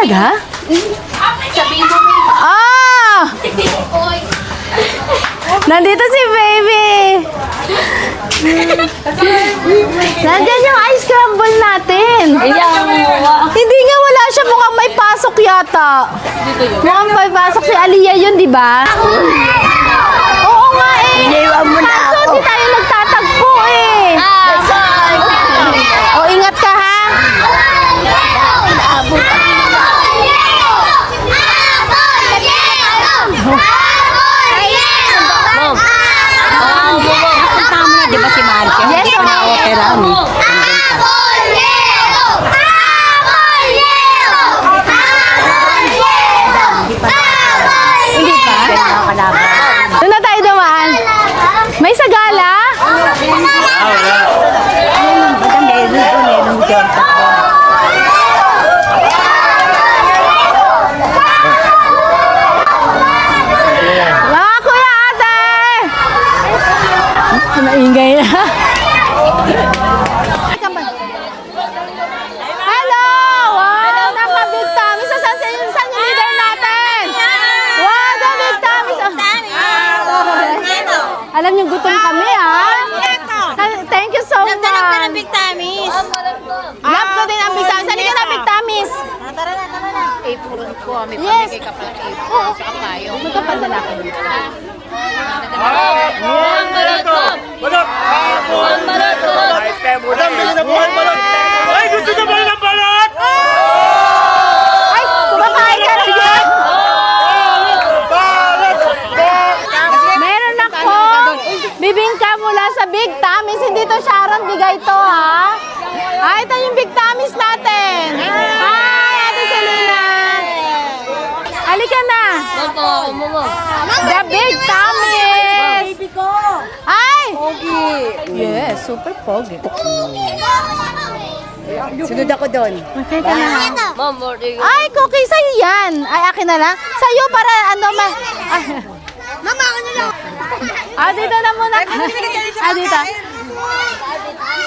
talaga? Sabihin mo may Ah! Nandito si baby! Nandyan yung ice crumble natin. Hindi nga wala siya mukhang may pasok yata. Mukhang may pasok si Aliyah yun, di ba? Oo nga eh. Iniwan mo na Kaso ako. di tayo nagtatagpo eh. O ingat ka ha. Nakita mo na, di ba si Marcia? Yes, Hindi ko na ma'am. opera ni. Hindi pa? Kalaban. Doon na tayo dumaan. May sagala? Bagang dahil doon, meron dyan. Mga kuya ate! Naingay na. Hello! Wow! Naka-big tummy. Sa saan, saan, saan yung leader natin? Wow! The big tummy. Alam niyo, gutom kami ah. Thank you so much. Big Tamis. Love ko din ang big tummy. Saan ka na big tummies? Apron ko, may pamigay ka pala apron sa kapayo. Magkapadala ko. Balot! Ang balot! Madam, bigyan na po kayo balot! Ay, gusto niyo ba ng balot? Ay! Kumakain ka! Sige! Balot! Meron ako bibingka mula sa Big Tamis. Hindi to Sharon, bigay to ha. Ah, ito yung Big Tamis natin. Hi, Ate Selena. Halika na. The Big Tamis. Ay! Pogi. Yes, super pogi. Sunod ako doon. Okay ka na. Ay, cookie, sa'yo yan. Ay, akin na lang. Sa'yo para ano ma... Mama, ako na lang. Ah, dito na muna. Ah, dito. Vai, vai, vai.